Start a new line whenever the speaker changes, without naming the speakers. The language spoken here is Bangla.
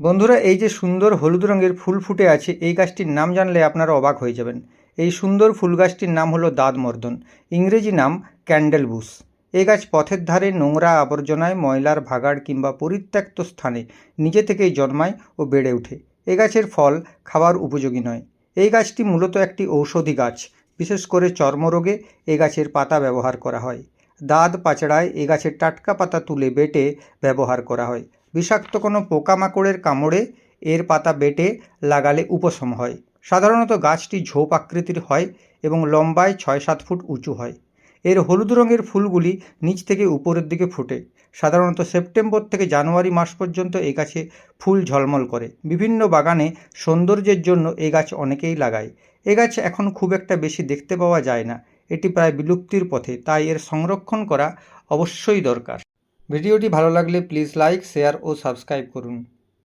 বন্ধুরা, এই যে সুন্দর হলুদ রঙের ফুল ফুটে আছে, এই গাছটির নাম জানলে আপনারা অবাক হয়ে যাবেন। এই সুন্দর ফুল গাছটির নাম হলো দাঁতমর্দন, ইংরেজি নাম ক্যান্ডেল বুশ এই গাছ পথের ধারে নোংরা আবর্জনায় ময়লার ভাগাড় কিংবা পরিত্যক্ত স্থানে নিজে থেকেই জন্মায় ও বেড়ে ওঠে। এ গাছের ফল খাবার উপযোগী নয়। এই গাছটি মূলত একটি ঔষধি গাছ, বিশেষ করে চর্মরোগে এ গাছের পাতা ব্যবহার করা হয়। দাঁত পাচড়ায় এ গাছের টাটকা পাতা তুলে বেটে ব্যবহার করা হয়। বিষাক্ত কোনো পোকামাকড়ের কামড়ে এর পাতা বেটে লাগালে উপশম হয়। সাধারণত গাছটি ঝোপ আকৃতির হয় এবং লম্বায় ছয় সাত ফুট উঁচু হয়। এর হলুদ রঙের ফুলগুলি নিচ থেকে উপরের দিকে ফোটে। সাধারণত সেপ্টেম্বর থেকে জানুয়ারি মাস পর্যন্ত এই গাছে ফুল ঝলমল করে। বিভিন্ন বাগানে সৌন্দর্যের জন্য এ গাছ অনেকেই লাগায়। এ গাছ এখন খুব একটা বেশি দেখতে পাওয়া যায় না। এটি প্রায় বিলুপ্তির পথে, তাই এর সংরক্ষণ করা অবশ্যই দরকার। ভিডিওটি ভালো লাগলে প্লিজ লাইক শেয়ার ও সাবস্ক্রাইব করুন।